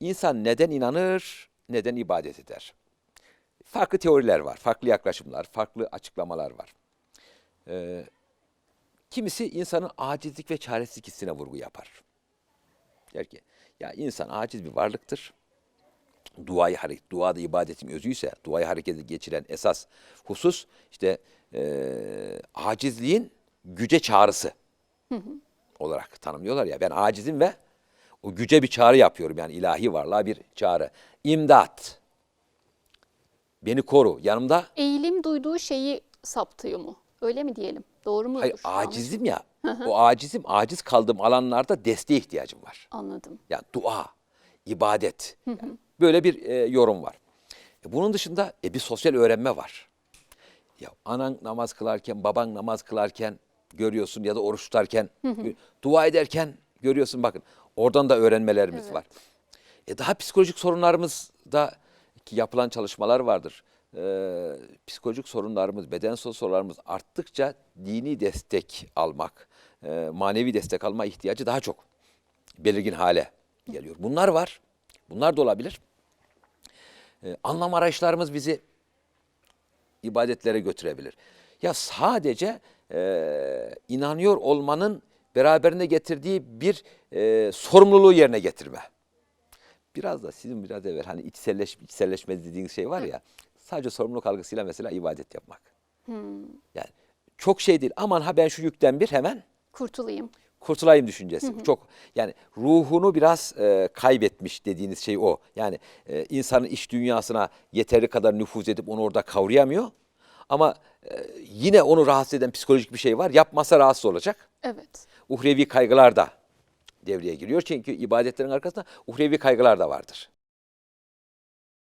İnsan neden inanır, neden ibadet eder? Farklı teoriler var, farklı yaklaşımlar, farklı açıklamalar var. Ee, kimisi insanın acizlik ve çaresizlik hissine vurgu yapar. Der ki, ya insan aciz bir varlıktır. Duayı hareket, duada ibadetin özüyse, duayı harekete geçiren esas husus işte eee, acizliğin güce çağrısı olarak tanımlıyorlar ya. Ben acizim ve o güce bir çağrı yapıyorum yani ilahi varlığa bir çağrı. İmdat. Beni koru. Yanımda Eğilim duyduğu şeyi saptıyor mu? Öyle mi diyelim? Doğru mudur? hayır, acizim ya. o acizim, aciz kaldığım alanlarda desteğe ihtiyacım var. Anladım. Yani dua, ibadet. Yani böyle bir e, yorum var. E, bunun dışında e, bir sosyal öğrenme var. Ya anan namaz kılarken, baban namaz kılarken görüyorsun ya da oruç tutarken, dua ederken görüyorsun bakın. Oradan da öğrenmelerimiz Evet. var. E, daha psikolojik sorunlarımızda ki yapılan çalışmalar vardır. Ee, psikolojik sorunlarımız, bedensel sorunlarımız arttıkça dini destek almak, e, manevi destek alma ihtiyacı daha çok belirgin hale geliyor. Bunlar var. Bunlar da olabilir. Ee, anlam arayışlarımız bizi ibadetlere götürebilir. Ya sadece e, inanıyor olmanın beraberinde getirdiği bir e, sorumluluğu yerine getirme. Biraz da sizin biraz evvel hani içselleş, içselleşme dediğiniz şey var ya sadece sorumluluk algısıyla mesela ibadet yapmak. Yani çok şey değil aman ha ben şu yükten bir hemen Kurtulayım. kurtulayım düşüncesi. Çok yani ruhunu biraz e, kaybetmiş dediğiniz şey o. Yani e, insanın iş dünyasına yeteri kadar nüfuz edip onu orada kavrayamıyor. Ama e, yine onu rahatsız eden psikolojik bir şey var. Yapmasa rahatsız olacak. Evet. Uhrevi kaygılar da devreye giriyor. Çünkü ibadetlerin arkasında uhrevi kaygılar da vardır.